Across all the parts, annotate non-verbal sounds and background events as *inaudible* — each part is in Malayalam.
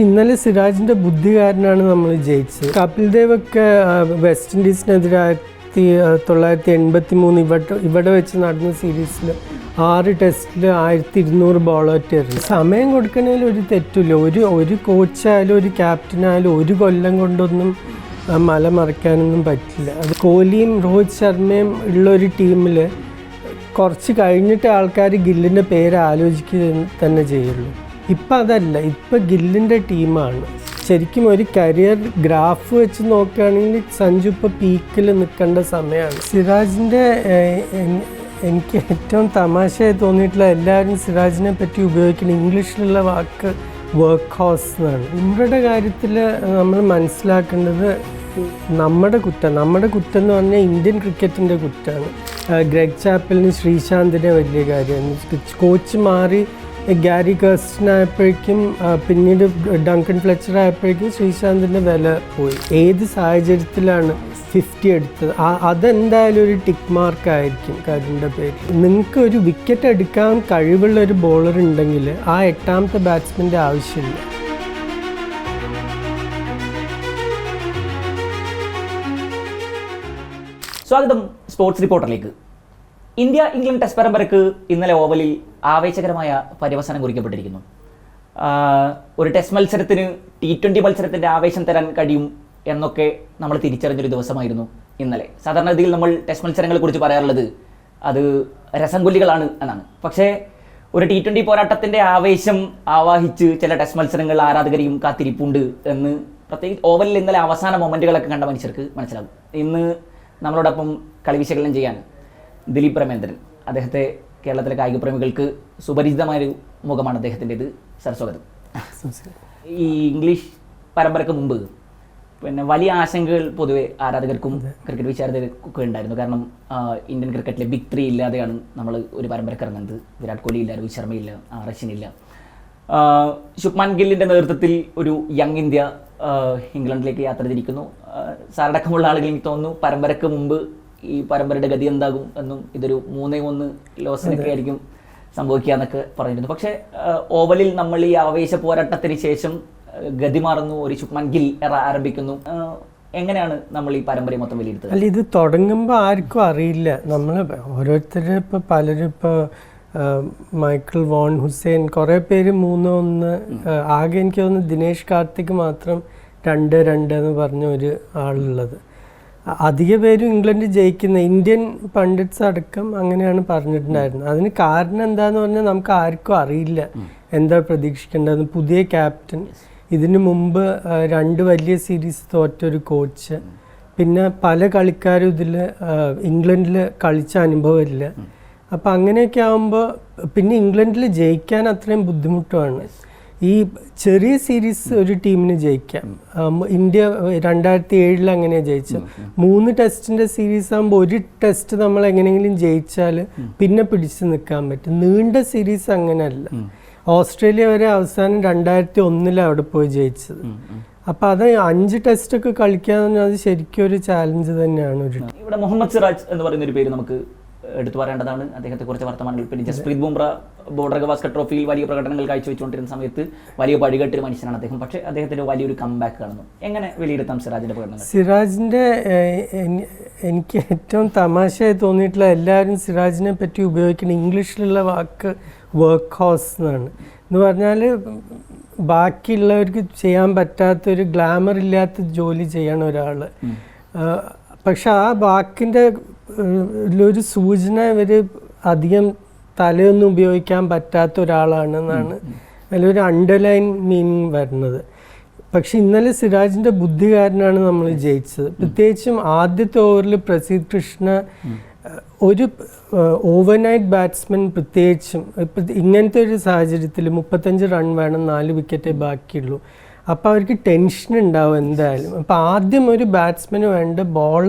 ഇന്നലെ സിരാജിന്റെ ബുദ്ധികാരനാണ് നമ്മൾ ജയിച്ചത്. കപിൽ ദേവ് ഒക്കെ വെസ്റ്റ് ഇൻഡീസിനെതിരെ ആയിരത്തി തൊള്ളായിരത്തി എൺപത്തി മൂന്ന് ഇവിടെ ഇവിടെ വെച്ച് നടന്ന സീരീസിൽ ആറ് ടെസ്റ്റിൽ ആയിരത്തി ഇരുന്നൂറ് എറിഞ്ഞു സമയം കൊടുക്കുന്നതിൽ ഒരു തെറ്റില്ല ഒരു ഒരു കോച്ചായാലും ഒരു ക്യാപ്റ്റനായാലും ഒരു കൊല്ലം കൊണ്ടൊന്നും മല മറിക്കാനൊന്നും പറ്റില്ല. അത് കോഹ്ലിയും രോഹിത് ശർമ്മയും ഉള്ള ഒരു ടീമിൽ കുറച്ച് കഴിഞ്ഞിട്ട് ആൾക്കാർ ഗില്ലിന്റെ പേര് ആലോചിക്കുക തന്നെ ചെയ്യുള്ളൂ. ഇപ്പം അതല്ല ഇപ്പം ഗില്ലിന്റെ ടീമാണ്. ശരിക്കും ഒരു കരിയർ ഗ്രാഫ് വെച്ച് നോക്കുകയാണെങ്കിൽ സഞ്ജു ഇപ്പോൾ പീക്കിൽ നിൽക്കേണ്ട സമയമാണ് സിറാജിന്റെ എനിക്ക് ഏറ്റവും തമാശയായി തോന്നിയിട്ടുള്ള എല്ലാവരും സിറാജിനെ പറ്റി ഉപയോഗിക്കുന്ന ഇംഗ്ലീഷിലുള്ള വാക്ക് വർക്ക് ഹൗസ് എന്നാണ്. ഇവരുടെ കാര്യത്തിൽ നമ്മൾ മനസ്സിലാക്കേണ്ടത് നമ്മുടെ കുറ്റം നമ്മുടെ കുറ്റം എന്ന് പറഞ്ഞാൽ ഇന്ത്യൻ ക്രിക്കറ്റിന്റെ കുറ്റമാണ് ഗ്രെഗ് ചാപ്പലിന് ശ്രീശാന്തിന്റെ വലിയ കാര്യമാണ്. കോച്ച് മാറി ഗാരി കേസ്റ്റൻ പിന്നീട് ഡങ്കൻ ഫ്ലെച്ചർ ആയപ്പോഴേക്കും ശ്രീശാന്തിന്റെ വില പോയി. ഏത് സാഹചര്യത്തിലാണ് ഫിഫ്റ്റി എടുത്തത്? അതെന്തായാലും ഒരു ടിക്ക് മാർക്ക് ആയിരിക്കും കരുണിന്റെ പേര് നിങ്ങൾക്ക് ഒരു വിക്കറ്റ് എടുക്കാൻ കഴിവുള്ള ഒരു ബോളർ ഉണ്ടെങ്കിൽ ആ എട്ടാമത്തെ ബാറ്റ്സ്മാന്റെ ആവശ്യമില്ല. സ്വാഗതം സ്പോർട്സ് റിപ്പോർട്ടറിലേക്ക് ഇന്ത്യ ഇംഗ്ലണ്ട് ടെസ്റ്റ് പരമ്പരക്ക് ഇന്നലെ ഓവലിൽ ആവേശകരമായ പര്യവസാനം കുറിക്കപ്പെട്ടിരിക്കുന്നു. ഒരു ടെസ്റ്റ് മത്സരത്തിന് ടി ട്വന്റി മത്സരത്തിന്റെ ആവേശം തരാൻ കഴിയും എന്നൊക്കെ നമ്മൾ തിരിച്ചറിഞ്ഞൊരു ദിവസമായിരുന്നു ഇന്നലെ. സാധാരണഗതിയിൽ നമ്മൾ ടെസ്റ്റ് മത്സരങ്ങളെ കുറിച്ച് പറയാറുള്ളത് അത് രസംകൊല്ലികളാണ് എന്നാണ്. പക്ഷേ ഒരു ടി ട്വന്റി പോരാട്ടത്തിന്റെ ആവേശം ആവാഹിച്ച് ചില ടെസ്റ്റ് മത്സരങ്ങൾ ആരാധകരെയും കാത്തിരിപ്പുണ്ട് എന്ന് പ്രത്യേകിച്ച് ഓവലിൽ ഇന്നലെ അവസാന മൊമെന്റുകളൊക്കെ കണ്ട മനുഷ്യർക്ക് മനസ്സിലാകും. ഇന്ന് നമ്മളോടൊപ്പം കളി വിശകലനം ചെയ്യാൻ ദിലീപ് പ്രമേന്ദ്രൻ അദ്ദേഹത്തെ കേരളത്തിലെ കായിക പ്രേമികൾക്ക് സുപരിചിതമായൊരു മുഖമാണ് അദ്ദേഹത്തിന്റെത്. ഇത് സ്വാഗതം. ഈ ഇംഗ്ലീഷ് പരമ്പരയ്ക്ക് മുമ്പ് പിന്നെ വലിയ ആശങ്കകൾ പൊതുവെ ആരാധകർക്കും ക്രിക്കറ്റ് വിചാരകർക്കും ഉണ്ടായിരുന്നു. കാരണം ഇന്ത്യൻ ക്രിക്കറ്റിലെ ബിഗ് ത്രീ ഇല്ലാതെയാണ് നമ്മൾ ഒരു പരമ്പരയ്ക്ക് ഇറങ്ങുന്നത്. വിരാട് കോഹ്ലി ഇല്ല രോഹിത് ശർമ്മയില്ല ഇല്ല. ശുഭ്മാൻ ഗില്ലിന്റെ നേതൃത്വത്തിൽ ഒരു യങ് ഇന്ത്യ ഇംഗ്ലണ്ടിലേക്ക് യാത്ര തിരിക്കുന്നു. സാറടക്കമുള്ള ആളുകൾ എനിക്ക് തോന്നുന്നു പരമ്പരയ്ക്ക് മുമ്പ് ഈ പരമ്പരയുടെ ഗതി എന്താകും എന്നും ഇതൊരു മൂന്നേ ഒന്ന് ലോസിനൊക്കെ ആയിരിക്കും സംഭവിക്കുക എന്നൊക്കെ പറഞ്ഞിരുന്നു. പക്ഷേ ഓവലിൽ നമ്മൾ ഈ ആവേശ പോരാട്ടത്തിന് ശേഷം ഗതി മാറുന്നു ഒരു ശുക്മാൻ ഗിൽ എറ ആരംഭിക്കുന്നു. എങ്ങനെയാണ് നമ്മൾ ഈ പരമ്പരയെ മൊത്തം വിലയിരുത്തുക? അല്ല ഇത് തുടങ്ങുമ്പോൾ ആർക്കും അറിയില്ല. നമ്മൾ ഓരോരുത്തരും ഇപ്പോൾ പലരും ഇപ്പോൾ മൈക്കിൾ വോൺ ഹുസൈൻ കുറേ പേര് മൂന്ന് ഒന്ന് ആകെ എനിക്ക് തോന്നുന്നു ദിനേഷ് കാർത്തിക് മാത്രം രണ്ട് രണ്ട് എന്ന് പറഞ്ഞ ഒരു ആളുള്ളത്. അധിക പേരും ഇംഗ്ലണ്ട് ജയിക്കുന്ന ഇന്ത്യൻ പണ്ഡിറ്റ്സ് അടക്കം അങ്ങനെയാണ് പറഞ്ഞിട്ടുണ്ടായിരുന്നത്. അതിന് കാരണം എന്താന്ന് പറഞ്ഞാൽ നമുക്ക് ആർക്കും അറിയില്ല എന്താ പ്രതീക്ഷിക്കേണ്ടതെന്ന്. പുതിയ ക്യാപ്റ്റൻ ഇതിനു മുമ്പ് രണ്ട് വലിയ സീരീസ് തോറ്റൊരു കോച്ച് പിന്നെ പല കളിക്കാരും ഇതിൽ ഇംഗ്ലണ്ടിൽ കളിച്ച അനുഭവമില്ല. അപ്പം അങ്ങനെയൊക്കെ ആകുമ്പോൾ പിന്നെ ഇംഗ്ലണ്ടിൽ ജയിക്കാൻ അത്രയും ബുദ്ധിമുട്ടുമാണ് ഈ ചെറിയ സീരീസ് ഒരു ടീമിന് ജയിക്കാം. ഇന്ത്യ രണ്ടായിരത്തി ഏഴിൽ അങ്ങനെയാണ് ജയിച്ചത്. മൂന്ന് ടെസ്റ്റിന്റെ സീരീസ് ആകുമ്പോൾ ഒരു ടെസ്റ്റ് നമ്മൾ എങ്ങനെയെങ്കിലും ജയിച്ചാൽ പിന്നെ പിടിച്ചു നിൽക്കാൻ പറ്റും. നീണ്ട സീരീസ് അങ്ങനെയല്ല. ഓസ്ട്രേലിയ വരെ അവസാനം രണ്ടായിരത്തി ഒന്നിലാണ് അവിടെ പോയി ജയിച്ചത്. അപ്പോൾ അത് അഞ്ച് ടെസ്റ്റൊക്കെ കളിക്കാന്ന് പറഞ്ഞാൽ അത് ശരിക്കും ഒരു ചാലഞ്ച് തന്നെയാണ് ഒരു ഇവിടെ മുഹമ്മദ് സിറാജ് എന്ന് പറയുന്ന ഒരു പേര് നമുക്ക് എടുത്തു പറയേണ്ടതാണ്. അദ്ദേഹത്തെ കുറിച്ച് വർത്തമാനങ്ങൾ. പിന്നെ ജസ്പ്രീത് ബുംറ ബോർഡർ ഗവാസ്കർ ട്രോഫിയിൽ വലിയ പ്രകടനങ്ങൾ കാഴ്ചവെച്ചുകൊണ്ടിരുന്ന സമയത്ത് വലിയ പടികെട്ടൊരു മനുഷ്യനാണ് അദ്ദേഹം. പക്ഷേ അദ്ദേഹത്തിന്റെ വലിയൊരു കംബാക്ക് കാണുന്നു. എങ്ങനെ വിലയിരുത്താം സിറാജിന്റെ പ്രകടനം സിറാജിന്റെ എനിക്ക് ഏറ്റവും തമാശയായി തോന്നിയിട്ടുള്ള എല്ലാവരും സിറാജിനെ പറ്റി ഉപയോഗിക്കുന്ന ഇംഗ്ലീഷിലുള്ള വാക്ക് വർക്ക് ഹൗസ് എന്നാണ്. എന്ന് പറഞ്ഞാൽ ബാക്കിയുള്ളവർക്ക് ചെയ്യാൻ പറ്റാത്തൊരു ഗ്ലാമർ ഇല്ലാത്ത ജോലി ചെയ്യണ ഒരാൾ പക്ഷെ ആ വാക്കിന്റെ ഒരു സൂചന ഇവർ അധികം തലയൊന്നും ഉപയോഗിക്കാൻ പറ്റാത്ത ഒരാളാണെന്നാണ് അതിലൊരു അണ്ടർലൈൻ മീനിങ് വരുന്നത്. പക്ഷെ ഇന്നലെ സിറാജിന്റെ ബുദ്ധികാരനാണ് നമ്മൾ ജയിച്ചത്. പ്രത്യേകിച്ചും ആദ്യത്തെ ഓവറിൽ പ്രസീദ് കൃഷ്ണ ഒരു ഓവർനൈറ്റ് ബാറ്റ്സ്മാൻ പ്രത്യേകിച്ചും ഇങ്ങനത്തെ ഒരു സാഹചര്യത്തിൽ മുപ്പത്തഞ്ച് റൺ വേണം നാല് വിക്കറ്റേ ബാക്കിയുള്ളൂ. അപ്പോൾ അവർക്ക് ടെൻഷൻ ഉണ്ടാവും എന്തായാലും. അപ്പോൾ ആദ്യം ഒരു ബാറ്റ്സ്മാന് വേണ്ട ബോൾ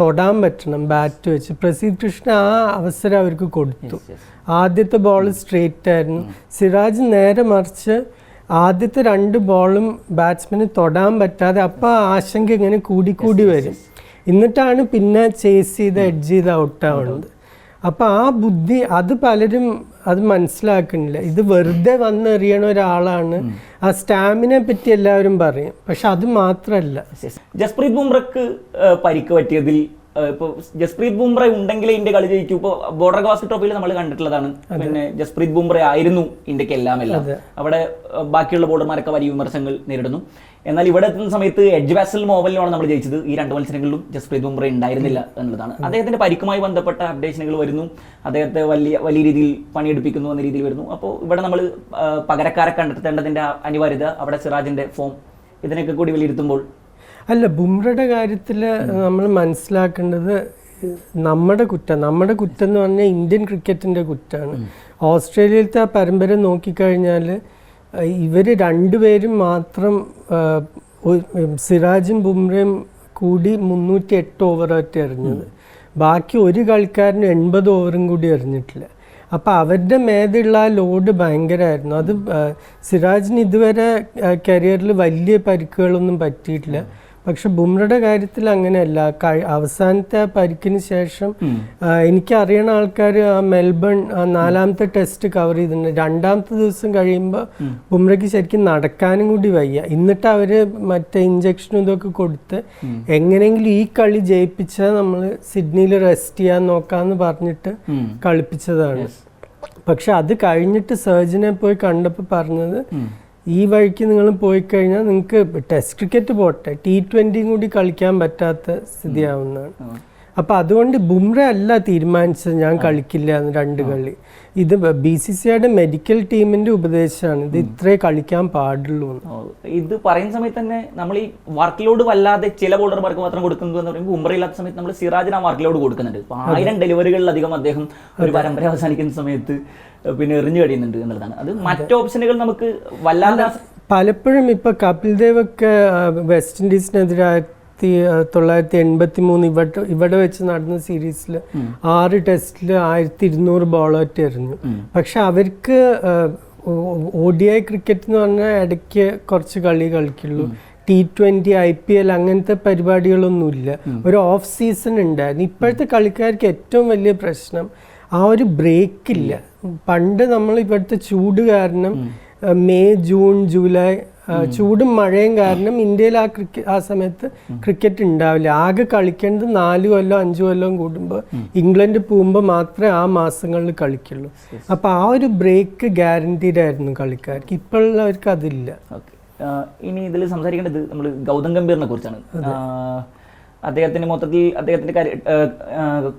തൊടാൻ പറ്റണം ബാറ്റ് വെച്ച്. പ്രസീദ് കൃഷ്ണ ആ അവസരം അവർക്ക് കൊടുത്തു. ആദ്യത്തെ ബോൾ സ്ട്രേറ്റ് ആയിരുന്നു. സിറാജ് നേരെ മറിച്ച് ആദ്യത്തെ രണ്ട് ബോളും ബാറ്റ്സ്മാന് തൊടാൻ പറ്റാതെ അപ്പോൾ ആ ആശങ്ക ഇങ്ങനെ കൂടി കൂടി വരും. എന്നിട്ടാണ് പിന്നെ ചേസ് ചെയ്ത് എഡ്ജ് ചെയ്ത് ഔട്ടാവുന്നത് അപ്പോൾ ആ ബുദ്ധി അത് പലരും അത് മനസ്സിലാക്കണില്ല ഇത് വെറുതെ വന്നെറിയണ ഒരാളാണ്. ആ സ്റ്റാമിനെ പറ്റി എല്ലാവരും പറയും. പക്ഷെ അത് മാത്രമല്ല ജസ്പ്രീത് ബുംറക്ക് പരിക്ക് പറ്റിയതിൽ ഇപ്പൊ ജസ്പ്രീത് ബുംറ ഉണ്ടെങ്കിലേ ഇന്ത്യ കളി ജയിക്കൂ. ഇപ്പോൾ ബോർഡർ ഗവാസ്കർ ട്രോഫിയിൽ നമ്മൾ കണ്ടിട്ടുള്ളതാണ്. പിന്നെ ജസ്പ്രീത് ബുംറ ആയിരുന്നു ഇന്ത്യയ്ക്ക് എല്ലാം എല്ലാം. അവിടെ ബാക്കിയുള്ള ബോർഡർമാരൊക്കെ വലിയ വിമർശനങ്ങൾ നേരിടുന്നു. എന്നാൽ ഇവിടെ എത്തുന്ന സമയത്ത് എഡ്ജ് വാസൽ മോവലിനുമാണ് നമ്മൾ ജയിച്ചത്. ഈ രണ്ട് മത്സരങ്ങളിലും ജസ്പ്രീത് ബുംറ ഉണ്ടായിരുന്നില്ല എന്നുള്ളതാണ്. അദ്ദേഹത്തിന്റെ പരിക്കുമായി ബന്ധപ്പെട്ട അപ്ഡേഷനുകൾ വരുന്നു. അദ്ദേഹത്തെ വലിയ വലിയ രീതിയിൽ പണിയെടുപ്പിക്കുന്നു എന്ന രീതിയിൽ വരുന്നു. അപ്പോൾ ഇവിടെ നമ്മൾ പകരക്കാരെ കണ്ടെത്തേണ്ടതിന്റെ അനിവാര്യത അവിടെ സിറാജിന്റെ ഫോം ഇതിനൊക്കെ കൂടി വിലയിരുത്തുമ്പോൾ അല്ല ബുംറയുടെ കാര്യത്തിൽ നമ്മൾ മനസ്സിലാക്കേണ്ടത് നമ്മുടെ കുറ്റം. നമ്മുടെ കുറ്റം എന്ന് പറഞ്ഞാൽ ഇന്ത്യൻ ക്രിക്കറ്റിന്റെ കുറ്റമാണ് ഓസ്ട്രേലിയയിലത്തെ ആ പരമ്പര നോക്കിക്കഴിഞ്ഞാൽ ഇവർ രണ്ടുപേരും മാത്രം സിറാജും ബുംറയും കൂടി മുന്നൂറ്റി എട്ട് ഓവറായിട്ട് എറിഞ്ഞത്. ബാക്കി ഒരു കളിക്കാരനും എൺപത് ഓവറും കൂടി എറിഞ്ഞിട്ടില്ല. അപ്പോൾ അവരുടെ മേതുള്ള ആ ലോഡ് ഭയങ്കരമായിരുന്നു അത് സിറാജിന് ഇതുവരെ കരിയറിൽ വലിയ പരിക്കുകളൊന്നും പറ്റിയിട്ടില്ല. പക്ഷെ ബുംറയുടെ കാര്യത്തിൽ അങ്ങനെയല്ല. അവസാനത്തെ പരിക്കിന് ശേഷം എനിക്ക് എനിക്കറിയണ ആൾക്കാർ ആ മെൽബൺ ആ നാലാമത്തെ ടെസ്റ്റ് കവർ ചെയ്തിട്ടുണ്ട്. രണ്ടാമത്തെ ദിവസം കഴിയുമ്പോൾ ബുംറയ്ക്ക് ശരിക്കും നടക്കാനും കൂടി വയ്യ. എന്നിട്ട് അവർ മറ്റേ ഇഞ്ചക്ഷനും ഇതൊക്കെ കൊടുത്ത് എങ്ങനെയെങ്കിലും ഈ കളി ജയിപ്പിച്ചാൽ നമ്മൾ സിഡ്നിയിൽ റെസ്റ്റ് ചെയ്യാൻ നോക്കാമെന്ന് പറഞ്ഞിട്ട് കളിപ്പിച്ചതാണ്. പക്ഷെ അത് കഴിഞ്ഞിട്ട് സർജനെ പോയി കണ്ടപ്പോൾ പറഞ്ഞത് ഈ വഴിക്ക് നിങ്ങൾ പോയി കഴിഞ്ഞാൽ നിങ്ങൾക്ക് ടെസ്റ്റ് ക്രിക്കറ്റ് പോട്ടെ ടി ട്വന്റിയും കൂടി കളിക്കാൻ പറ്റാത്ത സ്ഥിതിയാവുന്നതാണ്. അപ്പോൾ അതുകൊണ്ട് ബുംറ അല്ല തീരുമാനിച്ചത് ഞാൻ കളിക്കില്ല എന്ന് രണ്ട് കളി. ഇത് ബി സി സിയുടെ മെഡിക്കൽ ടീമിന്റെ ഉപദേശമാണ്. ഇത് ഇത്രേ കളിക്കാൻ പാടുള്ളൂ ഇത് പറയുന്ന സമയത്ത് തന്നെ നമ്മൾ ഈ വർക്ക് ലോഡ് വല്ലാതെ ചില ബോളർമാർക്ക് മാത്രം കൊടുക്കുന്നത് എന്ന് പറയുമ്പോൾ ബുംറ ഇല്ലാത്ത സമയത്ത് നമ്മൾ സിറാജിന് ആ വർക്ക് ലോഡ് കൊടുക്കുന്നുണ്ട് ആയിരം ഡെലിവറികളിലധികം അദ്ദേഹം ഒരു പരമ്പര അവസാനിക്കുന്ന സമയത്ത് പിന്നെ എറിഞ്ഞു കഴിയുന്നുണ്ട് എന്നുള്ളതാണ്. അത് മറ്റ് ഓപ്ഷനുകൾ നമുക്ക് വല്ലാതെ പലപ്പോഴും ഇപ്പൊ കപിൽ ദേവ് ഒക്കെ വെസ്റ്റ് ഇൻഡീസിനെതിരായിരത്തി ആ, തൊള്ളായിരത്തി എൺപത്തി മൂന്ന് ഇവിടെ ഇവിടെ വെച്ച് നടന്ന സീരീസിൽ ആറ് ടെസ്റ്റിൽ ആയിരത്തി ഇരുന്നൂറ് ബോളൊറ്റ എറിഞ്ഞു പക്ഷെ അവർക്ക് ഒ ഡി ഐ ക്രിക്കറ്റ് എന്ന് പറഞ്ഞാൽ ഇടയ്ക്ക് കുറച്ച് കളി കളിക്കുള്ളൂ. T twenty I P L അങ്ങനത്തെ പരിപാടികളൊന്നുമില്ല. ഒരു ഓഫ് സീസൺ ഉണ്ടായിരുന്നു. ഇപ്പോഴത്തെ കളിക്കാർക്ക് ഏറ്റവും വലിയ പ്രശ്നം ആ ഒരു ബ്രേക്ക് ഇല്ല പണ്ട് നമ്മൾ ഇവിടുത്തെ ചൂട് കാരണം മെയ് ജൂൺ ജൂലൈ ചൂടും മഴയും കാരണം ഇന്ത്യയിൽ ആ ക്രിക്കറ്റ് ആ സമയത്ത് ക്രിക്കറ്റ് ഉണ്ടാവില്ല. ആകെ കളിക്കേണ്ടത് നാല് കൊല്ലം അഞ്ചു കൊല്ലം കൂടുമ്പോൾ ഇംഗ്ലണ്ട് പോകുമ്പോൾ മാത്രമേ ആ മാസങ്ങളിൽ കളിക്കുള്ളൂ. അപ്പോൾ ആ ഒരു ബ്രേക്ക് ഗ്യാരണ്ടീഡ് ആയിരുന്നു കളിക്കാർക്ക്. ഇപ്പോഴുള്ളവർക്ക് അതില്ല. ഇനി ഇതിൽ സംസാരിക്കേണ്ടത് നമ്മൾ ഗൗതം ഗംഭീറിനെ കുറിച്ചാണ്. അദ്ദേഹത്തിന് മൊത്തത്തിൽ അദ്ദേഹത്തിന്റെ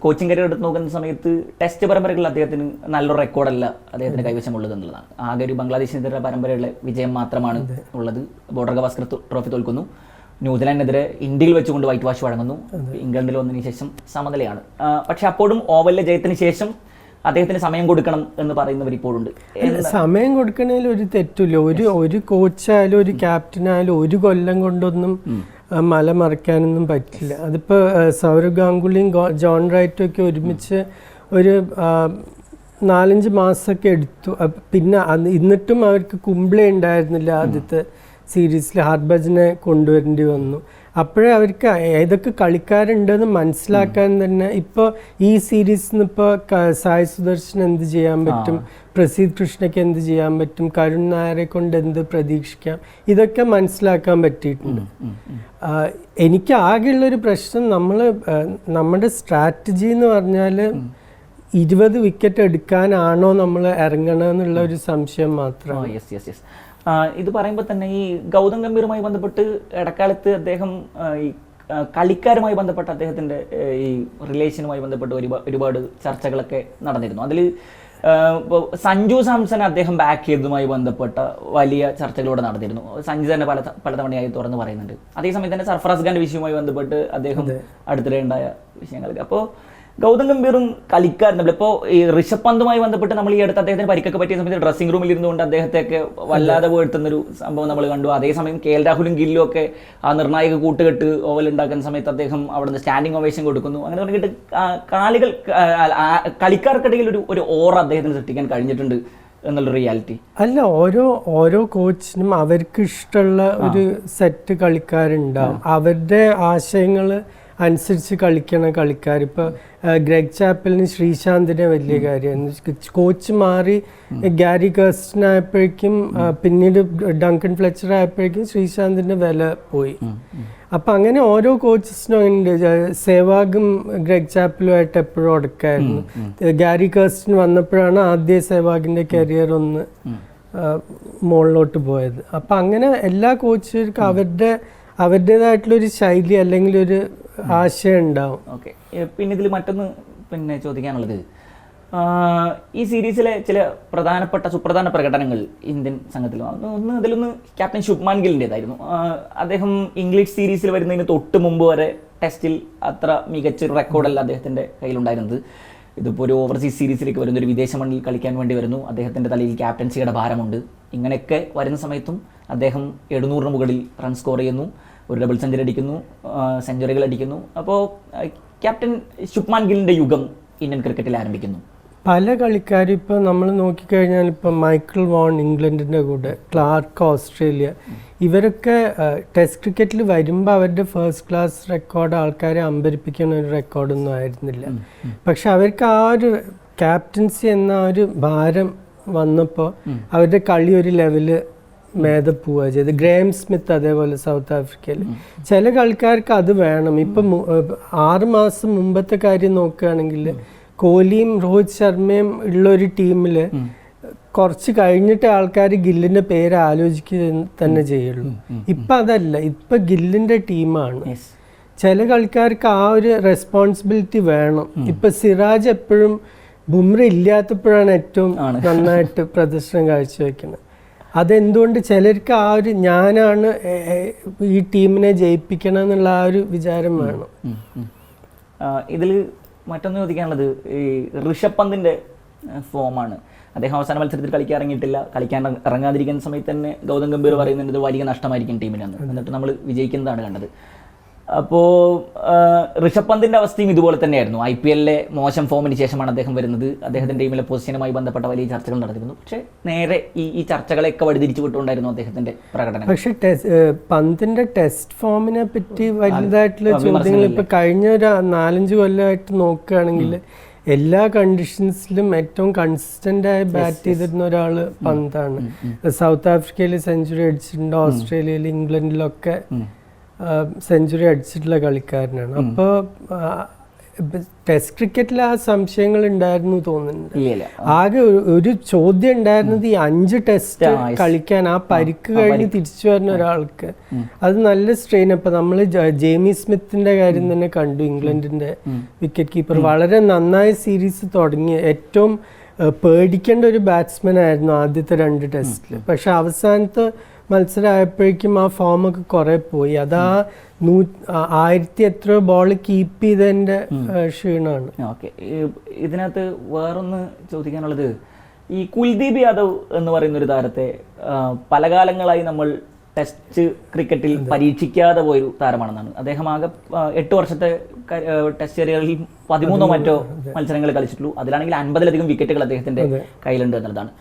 കോച്ചിങ് കരിയർ എടുത്ത് നോക്കുന്ന സമയത്ത് ടെസ്റ്റ് പരമ്പരകളിൽ അദ്ദേഹത്തിന് നല്ലൊരു റെക്കോർഡല്ല അദ്ദേഹത്തിന് കൈവശമുള്ളത് എന്നുള്ളതാണ്. ആകെ ഒരു ബംഗ്ലാദേശിനെതിരെ പരമ്പരയിലെ വിജയം മാത്രമാണ് ഉള്ളത്. ബോർഡർ ഗവാസ്കർ ട്രോഫി തോൽക്കുന്നു. ന്യൂസിലാൻഡിനെതിരെ ഇന്ത്യയിൽ വെച്ചുകൊണ്ട് വൈറ്റ് വാഷ് വഴങ്ങുന്നു. ഇംഗ്ലണ്ടിൽ വന്നതിന് ശേഷം സമനിലയാണ്. പക്ഷെ അപ്പോഴും ഓവലിലെ ജയത്തിന് ശേഷം അദ്ദേഹത്തിന് സമയം കൊടുക്കണം എന്ന് പറയുന്നവർ ഇപ്പോഴുണ്ട്. സമയം കൊടുക്കണതിൽ ഒരു തെറ്റില്ല ഒരു ഒരു കോച്ചായാലും ഒരു ക്യാപ്റ്റനായാലും ഒരു കൊല്ലം കൊണ്ടൊന്നും ആ, മല മറിക്കാനൊന്നും പറ്റില്ല. അതിപ്പോൾ സൗരവ് ഗാംഗുലിയും ജോൺ റൈറ്റും ഒക്കെ ഒരുമിച്ച് ഒരു നാലഞ്ച് മാസമൊക്കെ എടുത്തു. പിന്നെ എന്നിട്ടും അവർക്ക് കുംബ്ലെ ഉണ്ടായിരുന്നില്ല ആദ്യത്തെ സീരീസിൽ ഹർബജിനെ കൊണ്ടുവരേണ്ടി വന്നു. അപ്പോഴേ അവർക്ക് ഏതൊക്കെ കളിക്കാരുണ്ടെന്ന് മനസ്സിലാക്കാൻ തന്നെ ഇപ്പോൾ ഈ നിന്ന് ഇപ്പോൾ സായി സുദർശൻ എന്ത് ചെയ്യാൻ പറ്റും? പ്രസീദ് കൃഷ്ണയ്ക്ക് എന്ത് ചെയ്യാൻ പറ്റും? കരുൺ നായരെ കൊണ്ട് എന്ത് പ്രതീക്ഷിക്കാം? ഇതൊക്കെ മനസ്സിലാക്കാൻ പറ്റിയിട്ടുണ്ട്. എനിക്ക് എനിക്ക് ആകെയുള്ളൊരു പ്രശ്നം നമ്മൾ നമ്മുടെ സ്ട്രാറ്റജി എന്ന് പറഞ്ഞാൽ ഇരുപത് വിക്കറ്റ് എടുക്കാനാണോ നമ്മൾ ഇറങ്ങണമെന്നുള്ള ഒരു സംശയം മാത്രമാണ്. യെസ് യെസ് യെസ് ഇത് പറയുമ്പോൾ തന്നെ ഈ ഗൗതം ഗംഭീറുമായി ബന്ധപ്പെട്ട് ഇടക്കാലത്ത് അദ്ദേഹം ഈ കളിക്കാരുമായി ബന്ധപ്പെട്ട അദ്ദേഹത്തിന്റെ ഈ റിലേഷനുമായി ബന്ധപ്പെട്ട് ഒരുപാട് ഒരുപാട് ചർച്ചകളൊക്കെ നടന്നിരുന്നു. അതിൽ ഇപ്പോൾ സഞ്ജു സാംസൺ അദ്ദേഹം ബാക്ക് ചെയ്തതുമായി ബന്ധപ്പെട്ട വലിയ ചർച്ചകളിലൂടെ നടന്നിരുന്നു. സഞ്ജു തന്നെ പല പലതവണയായി തുറന്ന് പറയുന്നുണ്ട്. അതേസമയത്ത് തന്നെ സർഫറാസ് ഖാന്റെ വിഷയവുമായി ബന്ധപ്പെട്ട് അദ്ദേഹം അടുത്തിടെ ഉണ്ടായ വിഷയങ്ങളൊക്കെ. അപ്പോൾ ഗൗതം ഗംഭീറും കളിക്കാറുണ്ട് ഇപ്പോൾ ഈ ഋഷഭ് പന്തുമായി ബന്ധപ്പെട്ട് നമ്മൾ ഈ അടുത്ത് അദ്ദേഹത്തിന് പരിക്കൊക്കെ പറ്റിയ സമയത്ത് ഡ്രസ്സിംഗ് റൂമിൽ ഇരുന്നുകൊണ്ട് അദ്ദേഹത്തെയൊക്കെ വല്ലാതെ വീഴ്ത്തുന്നൊരു സംഭവം നമ്മൾ കണ്ടു. അതേസമയം കെ എൽ രാഹുലും ഗില്ലും ഒക്കെ ആ നിർണായക കൂട്ടുകെട്ട് ഓവൽ ഉണ്ടാക്കുന്ന സമയത്ത് അദ്ദേഹം അവിടെ നിന്ന് സ്റ്റാൻഡിംഗ് ഓവേഷൻ കൊടുക്കുന്നു. അങ്ങനെ തുടങ്ങിയിട്ട് കാലുകൾ കാളികൾ കളിക്കാർക്കിടയിൽ ഒരു ഒരു ഓറ അദ്ദേഹത്തിന് സൃഷ്ടിക്കാൻ കഴിഞ്ഞിട്ടുണ്ട് എന്നുള്ള റിയാലിറ്റി അല്ല ഓരോ ഓരോ കോച്ചിനും അവർക്ക് ഇഷ്ടമുള്ള ഒരു സെറ്റ് കളിക്കാരുണ്ടാവും. അവരുടെ ആശയങ്ങൾ അനുസരിച്ച് കളിക്കണ കളിക്കാർ. ഇപ്പോൾ ഗ്രെഗ് ചാപ്പലിന് ശ്രീശാന്തിനെ വലിയ കാര്യം. കോച്ച് മാറി ഗാരി ഗസ്റ്റിനായപ്പോഴേക്കും പിന്നീട് ഡങ്കൺ ഫ്ലെച്ചർ ആയപ്പോഴേക്കും ശ്രീശാന്തിന്റെ വില പോയി. അപ്പം അങ്ങനെ ഓരോ കോച്ചസിനും ഉണ്ട് ജ- സേവാഗും ഗ്രെഗ് ചാപ്പലുമായിട്ട് എപ്പോഴും ഉടക്കായിരുന്നു ഗാരി കേസ്റ്റൻ വന്നപ്പോഴാണ് ആദ്യ സേവാഗിന്റെ കരിയർ ഒന്ന് മുകളിലോട്ട് പോയത്. അപ്പം അങ്ങനെ എല്ലാ കോച്ചുകാർക്കും അവരുടെ അവരുടേതായിട്ടുള്ളൊരു ശൈലി അല്ലെങ്കിൽ ഒരു ആശയം ഉണ്ടാവും ഓക്കെ പിന്നെ ഇതിൽ മറ്റൊന്ന് പിന്നെ ചോദിക്കാനുള്ളത്. ഈ സീരീസിലെ ചില പ്രധാനപ്പെട്ട സുപ്രധാന പ്രകടനങ്ങൾ ഇന്ത്യൻ സംഘത്തിൽ ഒന്ന് അതിലൊന്ന് ക്യാപ്റ്റൻ ശുഭ്മാൻ ഗില്ലിന്റെതായിരുന്നു അദ്ദേഹം ഇംഗ്ലീഷ് സീരീസിൽ വരുന്നതിന് തൊട്ട് മുമ്പ് വരെ ടെസ്റ്റിൽ അത്ര മികച്ചൊരു റെക്കോർഡല്ല അദ്ദേഹത്തിന്റെ കയ്യിലുണ്ടായിരുന്നത്. ഇതിപ്പോൾ ഒരു ഓവർസീസ് സീരീസിലേക്ക് വരുന്ന ഒരു വിദേശ മണ്ണിൽ കളിക്കാൻ വേണ്ടി വരുന്നു. അദ്ദേഹത്തിന്റെ തലയിൽ ക്യാപ്റ്റൻസിയുടെ ഭാരമുണ്ട്. ഇങ്ങനെയൊക്കെ വരുന്ന സമയത്തും അദ്ദേഹം എഴുന്നൂറിന് മുകളിൽ റൺ സ്കോർ ചെയ്യുന്നു. ഒരു ഡബിൾ സെഞ്ചുറി അടിക്കുന്നു സെഞ്ചുറികൾ അടിക്കുന്നു. അപ്പോൾ ക്യാപ്റ്റൻ ശുഭ്മാൻ ഗില്ലിന്റെ യുഗം ഇന്ത്യൻ ക്രിക്കറ്റിൽ ആരംഭിക്കുന്നു. പല കളിക്കാരും ഇപ്പോൾ നമ്മൾ നോക്കിക്കഴിഞ്ഞാൽ ഇപ്പം മൈക്കിൾ വോൺ ഇംഗ്ലണ്ടിന്റെ കൂടെ ക്ലാർക്ക് ഓസ്ട്രേലിയ ഇവരൊക്കെ ടെസ്റ്റ് ക്രിക്കറ്റിൽ വരുമ്പോൾ അവരുടെ ഫസ്റ്റ് ക്ലാസ് റെക്കോർഡ് ആൾക്കാരെ അമ്പരിപ്പിക്കുന്ന ഒരു റെക്കോർഡൊന്നും ആയിരുന്നില്ല. പക്ഷെ അവർക്ക് ആ ഒരു ക്യാപ്റ്റൻസി എന്ന ആ ഒരു ഭാരം വന്നപ്പോൾ അവരുടെ കളി ഒരു ലെവൽ മേധ പോവുക ചെയ്ത് ഗ്രേം സ്മിത്ത് അതേപോലെ സൗത്ത് ആഫ്രിക്കയിൽ ചില കളിക്കാർക്ക് അത് വേണം. ഇപ്പം ആറ് മാസം മുമ്പത്തെ കാര്യം നോക്കുകയാണെങ്കിൽ കോഹ്ലിയും രോഹിത് ശർമ്മയും ഉള്ള ഒരു ടീമിൽ കുറച്ച് കഴിഞ്ഞിട്ട് ആൾക്കാർ ഗില്ലിന്റെ പേര് ആലോചിക്കുക തന്നെ ചെയ്യുള്ളൂ. ഇപ്പം അതല്ല. ഇപ്പം ഗില്ലിന്റെ ടീമാണ്. ചില കളിക്കാർക്ക് ആ ഒരു റെസ്പോൺസിബിലിറ്റി വേണം. ഇപ്പൊ സിറാജ് എപ്പോഴും ബുംറ ഇല്ലാത്തപ്പോഴാണ് ഏറ്റവും നന്നായിട്ട് പ്രദർശനം കാഴ്ചവെക്കുന്നത്. അതെന്തുകൊണ്ട് ചിലർക്ക് ആ ഒരു ഞാനാണ് ഈ ടീമിനെ ജയിപ്പിക്കണം എന്നുള്ള ആ ഒരു വിചാരം വേണം. ഇതിൽ മറ്റൊന്ന് ചോദിക്കാനുള്ളത് ഈ ഋഷഭ് പന്തിന്റെ ഫോമാണ്. അദ്ദേഹം അവസാന മത്സരത്തിൽ കളിക്കാൻ ഇറങ്ങിയിട്ടില്ല. കളിക്കാൻ ഇറങ്ങാതിരിക്കുന്ന സമയത്ത് തന്നെ ഗൗതം ഗംഭീർ പറയുന്നുണ്ട് ഇത് വലിയ നഷ്ടമായിരിക്കും ടീമിനെന്ന് എന്നിട്ട് നമ്മൾ വിജയിക്കുന്നതാണ് കണ്ടത്. അപ്പോൾ ഋഷഭ് പന്തിന്റെ അവസ്ഥയും ഇതുപോലെ തന്നെയായിരുന്നു. ഐ പി എല്ലിലെ മോശം ഫോമിന് ശേഷമാണ് അദ്ദേഹം വരുന്നത്. അദ്ദേഹത്തിന്റെ ടീമിലെ പൊസിഷനുമായി ബന്ധപ്പെട്ട വലിയ ചർച്ചകൾ നടത്തിയിരുന്നു. പക്ഷേ നേരെ ഈ ഈ ചർച്ചകളെയൊക്കെ വഴിതിരിച്ചു വിട്ടുകൊണ്ടായിരുന്നു അദ്ദേഹത്തിന്റെ പ്രകടനം. പക്ഷേ ടെസ്റ്റ് പന്തിന്റെ ടെസ്റ്റ് ഫോമിനെ പറ്റി വലുതായിട്ടുള്ള ചോദ്യങ്ങൾ ഇപ്പോൾ കഴിഞ്ഞ ഒരു നാലഞ്ച് കൊല്ലമായിട്ട് നോക്കുകയാണെങ്കിൽ എല്ലാ കണ്ടീഷൻസിലും ഏറ്റവും കൺസിസ്റ്റന്റ് ആയി ബാറ്റ് ചെയ്തിരുന്ന ഒരാൾ പന്താണ്. സൗത്ത് ആഫ്രിക്കയിൽ സെഞ്ചുറി അടിച്ചിട്ടുണ്ട് ഓസ്ട്രേലിയയിൽ ഇംഗ്ലണ്ടിലൊക്കെ സെഞ്ചുറി അടിച്ചിട്ടുള്ള കളിക്കാരനാണ്. അപ്പോൾ ടെസ്റ്റ് ക്രിക്കറ്റിൽ ആ സംശയങ്ങൾ ഉണ്ടായിരുന്നു തോന്നുന്നുണ്ട് ആകെ ഒരു- ചോദ്യം ഉണ്ടായിരുന്നത് ഈ അഞ്ച് ടെസ്റ്റ് കളിക്കാൻ ആ പരിക്ക് കഴിഞ്ഞ് തിരിച്ചു വരുന്ന ഒരാൾക്ക്. അത് നല്ല സ്ട്രെയിൻ അപ്പൊ നമ്മൾ ജെയ്മി സ്മിത്തിന്റെ കാര്യം തന്നെ കണ്ടു. ഇംഗ്ലണ്ടിന്റെ വിക്കറ്റ് കീപ്പർ വളരെ നന്നായി സീരീസ് തുടങ്ങി. ഏറ്റവും പേടിക്കേണ്ട ഒരു ബാറ്റ്സ്മാൻ ആയിരുന്നു ആദ്യത്തെ രണ്ട് ടെസ്റ്റിൽ പക്ഷെ അവസാനത്തെ മത്സരമായപ്പോഴേക്കും ആ ഫോമൊക്കെ കുറെ പോയി. അത് ആ നൂ ആയിരത്തി എത്രയോ ബോൾ കീപ്പ് ചെയ്തതിന്റെ ക്ഷീണമാണ് ഓക്കെ. ഇതിനകത്ത് വേറൊന്ന് ചോദിക്കാനുള്ളത് ഈ കുൽദീപ് യാദവ് എന്ന് പറയുന്ന ഒരു താരത്തെ പല കാലങ്ങളായി നമ്മൾ ടെസ്റ്റ് ക്രിക്കറ്റിൽ പരീക്ഷിക്കാതെ പോയൊരു താരമാണെന്നാണ്. അദ്ദേഹം ആകെ എട്ട് വർഷത്തെ ടെസ്റ്റ് കരിയറിൽ പതിമൂന്നോ മറ്റോ മത്സരങ്ങൾ കളിച്ചിട്ടുള്ളൂ. അതിലാണെങ്കിൽ അൻപതിലധികം വിക്കറ്റുകൾ അദ്ദേഹത്തിന്റെ കയ്യിലുണ്ട് എന്നുള്ളതാണ്.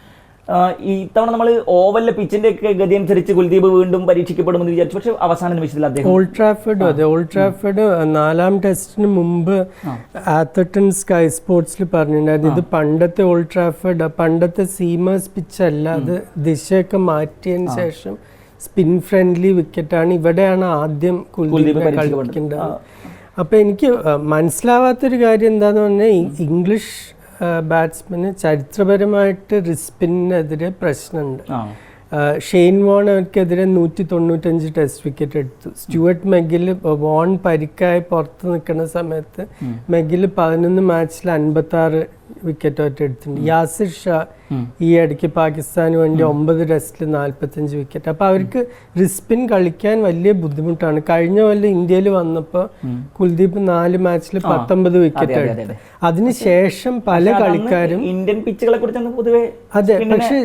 ഈ ഇത്തവണ നമ്മൾ ഓവലിലെ പിച്ചിന്റെ ഒക്കെ ഗതി അനുസരിച്ച് കുൽദീപ് വീണ്ടും പരീക്ഷിക്കപ്പെടുമെന്ന് വിചാരിച്ചു. പക്ഷെ അവസാന നിമിഷത്തിൽ അദ്ദേഹം ഓൾഡ് ട്രാഫേർഡും അതെ ഓൾഡ് ട്രാഫേർഡ് നാലാം ടെസ്റ്റിന് മുമ്പ് ആത്തട്ടൺ സ്കൈ സ്പോർട്സിൽ പറഞ്ഞിട്ടുണ്ടായിരുന്നു. ഇത് പണ്ടത്തെ ഓൾഡ് ട്രാഫേർഡ് പണ്ടത്തെ സീമേഴ്സ് പിച്ച് അല്ല. അത് ദിശയൊക്കെ മാറ്റിയതിന് ശേഷം സ്പിൻ ഫ്രണ്ട്ലി വിക്കറ്റാണ് ഇവിടെയാണ് ആദ്യം കുൽദീപ്. കളിക്കേണ്ടത് അപ്പൊ എനിക്ക് മനസ്സിലാവാത്തൊരു കാര്യം എന്താന്ന് പറഞ്ഞാൽ ഇംഗ്ലീഷ് ബാറ്റ്സ്മാന് ചരിത്രപരമായിട്ട് റിസ്പിനെതിരെ പ്രശ്നമുണ്ട്. ഷെയ്ൻ വോൺ അവർക്കെതിരെ നൂറ്റി തൊണ്ണൂറ്റഞ്ച് ടെസ്റ്റ് വിക്കറ്റ് എടുത്തു. സ്റ്റുവർട്ട് മെഗിൽ വോൺ പരിക്കായി പുറത്ത് നിൽക്കുന്ന സമയത്ത് മെഗിൽ പതിനൊന്ന് മാച്ചിൽ അൻപത്തി ആറ് വിക്കറ്റ് ഒറ്റ എടുത്തിട്ടുണ്ട് യാസിർ ഷാ ഈ ഇടയ്ക്ക് പാകിസ്ഥാന് വേണ്ടി ഒമ്പത് ടെസ്റ്റിൽ നാൽപ്പത്തഞ്ച് വിക്കറ്റ് അപ്പൊ അവർക്ക് റിസ്പിൻ കളിക്കാൻ വലിയ ബുദ്ധിമുട്ടാണ്. കഴിഞ്ഞ കൊല്ലം ഇന്ത്യയിൽ വന്നപ്പോൾ കുൽദീപ് നാല് മാച്ചിൽ പത്തൊമ്പത് വിക്കറ്റ് എടുത്തു അതിനുശേഷം പല കളിക്കാരും ഇന്ത്യൻ പിച്ചുകളെ കുറിച്ച് പൊതുവെ അതെ പക്ഷെ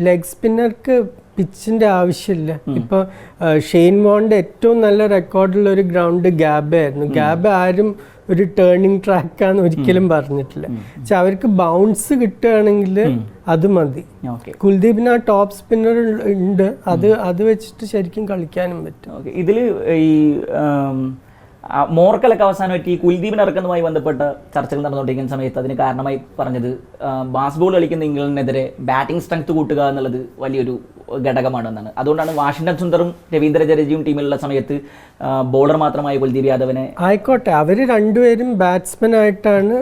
ലെഗ് സ്പിന്നർക്ക് പിച്ചിന്റെ ആവശ്യമില്ല. ഇപ്പൊ ഷെയ്ൻ വോണിന്റെ ഏറ്റവും നല്ല റെക്കോർഡുള്ള ഒരു ഗ്രൗണ്ട് ഗ്യാബ് ആയിരുന്നു. ഗ്യാബ് ആരും ഒരു ടേണിംഗ് ട്രാക്കാന്ന് ഒരിക്കലും പറഞ്ഞിട്ടില്ല. പക്ഷെ അവർക്ക് ബൗൺസ് കിട്ടുകയാണെങ്കിൽ അത് മതി. കുൽദീപിന് ആ ടോപ്പ് സ്പിന്നർ ഉണ്ട്. അത് അത് വെച്ചിട്ട് ശരിക്കും കളിക്കാനും പറ്റും. ഇതിൽ ഇതിൽ ഈ മോർക്കലൊക്കെ അവസാനമായിട്ട് ഈ കുൽദീപിന് ഇറക്കുന്നതുമായി ബന്ധപ്പെട്ട ചർച്ചകൾ നടന്നുകൊണ്ടിരിക്കുന്ന സമയത്ത് അതിന് കാരണമായി പറഞ്ഞത് ബാസ്ബോൾ കളിക്കുന്ന ഇംഗ്ലണ്ടിനെതിരെ ബാറ്റിംഗ് സ്ട്രെങ്ത് കൂട്ടുക എന്നുള്ളത് വലിയൊരു ഘടകമാണെന്നാണ്. അതുകൊണ്ടാണ് വാഷിംഗ്ടൺ സുന്ദറും രവീന്ദ്ര ജഡേജയും ടീമിലുള്ള സമയത്ത് ബോളർ മാത്രമായ കുൽദീപ് യാദവിനെ ആയിക്കോട്ടെ. അവർ രണ്ടുപേരും ബാറ്റ്സ്മാൻ ആയിട്ടാണ്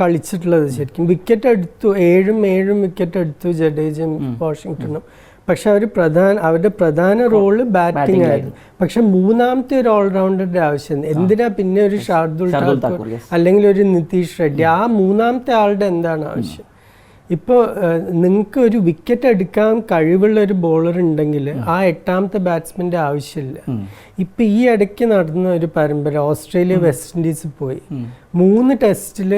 കളിച്ചിട്ടുള്ളത് ശരിക്കും. വിക്കറ്റ് എടുത്തു ഏഴും ഏഴും വിക്കറ്റ് എടുത്തു ജഡേജയും വാഷിങ്ടണും പക്ഷെ അവർ പ്രധാന അവരുടെ പ്രധാന റോൾ ബാറ്റിംഗ് ആയിരുന്നു. പക്ഷെ മൂന്നാമത്തെ ഒരു ഓൾറൗണ്ടറുടെ ആവശ്യം. എന്തിനാ പിന്നെ ഒരു ഷാർദുൽ ഠാക്കൂർ അല്ലെങ്കിൽ ഒരു നിതീഷ് റെഡ്ഡി? ആ മൂന്നാമത്തെ ആളുടെ എന്താണ് ആവശ്യം? ഇപ്പോൾ നിങ്ങൾക്ക് ഒരു വിക്കറ്റ് എടുക്കാൻ കഴിവുള്ള ഒരു ബോളർ ഉണ്ടെങ്കിൽ ആ എട്ടാമത്തെ ബാറ്റ്സ്മാന്റെ ആവശ്യമില്ല. ഇപ്പം ഈ ഇടയ്ക്ക് നടന്ന ഒരു പരമ്പര ഓസ്ട്രേലിയ വെസ്റ്റ് ഇൻഡീസ് പോയി. മൂന്ന് ടെസ്റ്റിൽ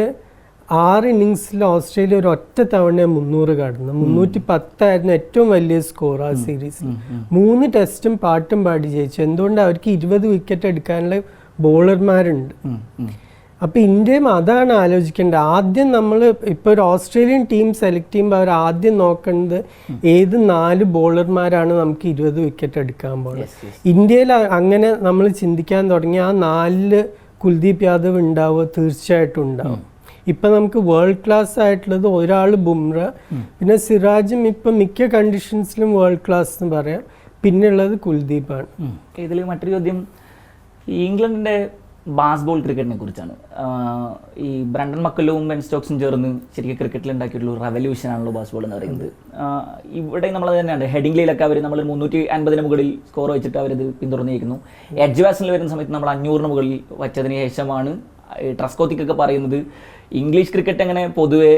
ആറ് ഇന്നിങ്സിൽ ഓസ്ട്രേലിയ ഒരു ഒറ്റ തവണ മുന്നൂറ് കടന്നു മുന്നൂറ്റി പത്തായിരുന്നു ഏറ്റവും വലിയ സ്കോർ ആ സീരീസിൽ മൂന്ന് ടെസ്റ്റും പാട്ടും പാടി ജയിച്ചു. എന്തുകൊണ്ട് അവർക്ക് ഇരുപത് വിക്കറ്റ് എടുക്കാനുള്ള ബോളർമാരുണ്ട് അപ്പൊ ഇന്ത്യയും അതാണ് ആലോചിക്കേണ്ടത്. ആദ്യം നമ്മൾ ഇപ്പൊ ഒരു ഓസ്ട്രേലിയൻ ടീം സെലക്ട് ചെയ്യുമ്പോൾ അവർ ആദ്യം നോക്കേണ്ടത് ഏത് നാല് ബോളർമാരാണ് നമുക്ക് ഇരുപത് വിക്കറ്റ് എടുക്കാൻ പോകുന്നത് ഇന്ത്യയിൽ അങ്ങനെ നമ്മൾ ചിന്തിക്കാൻ തുടങ്ങി ആ നാലിൽ കുൽദീപ് യാദവ് ഉണ്ടാവുക തീർച്ചയായിട്ടും ഉണ്ടാവും. ഇപ്പൊ നമുക്ക് വേൾഡ് ക്ലാസ് ആയിട്ടുള്ളത് ഒരാൾ ബുംറ. പിന്നെ സിറാജും ഇപ്പൊ മിക്ക കണ്ടീഷൻസിലും വേൾഡ് ക്ലാസ് എന്ന് പറയാം. പിന്നുള്ളത് കുൽദീപാണ്. ഇതിൽ മറ്റൊരു ചോദ്യം. ഇംഗ്ലണ്ടിന്റെ ബാസ്ബോൾ ക്രിക്കറ്റിനെ കുറിച്ചാണ്. ഈ ബ്രണ്ടൻ മക്കലും ബെൻ സ്റ്റോക്സും ചേർന്ന് ശരിക്കും ക്രിക്കറ്റിൽ ഉണ്ടാക്കിയിട്ടുള്ള റവല്യൂഷൻ ആണല്ലോ ബാസ്ബോൾ എന്ന് പറയുന്നത്. ഇവിടെ നമ്മൾ തന്നെയാണ്. ഹെഡിംഗ്ലിയിലൊക്കെ അവർ നമ്മൾ മുന്നൂറ്റി അൻപതിന് മുകളിൽ സ്കോർ വെച്ചിട്ട് അവരത് പിന്തുടർന്നിരിക്കുന്നു. എഡ്ജ് വാസിൽ വരുന്ന സമയത്ത് നമ്മൾ അഞ്ഞൂറിന് മുകളിൽ വച്ചതിന് ശേഷമാണ് ട്രസ്കോത്തിക്കൊക്കെ പറയുന്നത് ഇംഗ്ലീഷ് ക്രിക്കറ്റ് അങ്ങനെ പൊതുവെ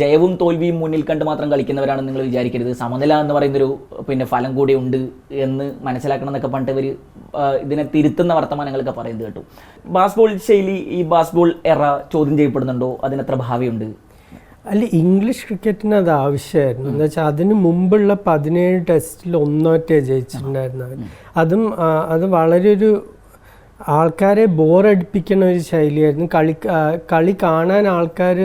ജയവും തോൽവിയും മുന്നിൽ കണ്ട് മാത്രം കളിക്കുന്നവരാണെന്ന് നിങ്ങൾ വിചാരിക്കരുത്. സമനില എന്ന് പറയുന്നൊരു പിന്നെ ഫലം കൂടി ഉണ്ട് എന്ന് മനസ്സിലാക്കണം എന്നൊക്കെ പറഞ്ഞിട്ട് ഇവർ ഇതിനെ തിരുത്തുന്ന വർത്തമാനങ്ങളൊക്കെ പറയുന്നത് കേട്ടു. ബാസ്ബോൾ ശൈലി ഈ ബാസ്ബോൾ എറ ചോദ്യം ചെയ്യപ്പെടുന്നുണ്ടോ? അതിനെത്ര ഭാവിയുണ്ട്? അല്ല ഇംഗ്ലീഷ് ക്രിക്കറ്റിന് അത് ആവശ്യമായിരുന്നു. എന്താ വെച്ചാൽ അതിന് മുമ്പുള്ള പതിനേഴ് ടെസ്റ്റിൽ ഒന്നോറ്റേ ജയിച്ചിട്ടുണ്ടായിരുന്നു അതും അത് വളരെ ഒരു ആൾക്കാരെ ബോറടിപ്പിക്കുന്ന ഒരു ശൈലിയായിരുന്നു. കളി കളി കാണാൻ ആൾക്കാർ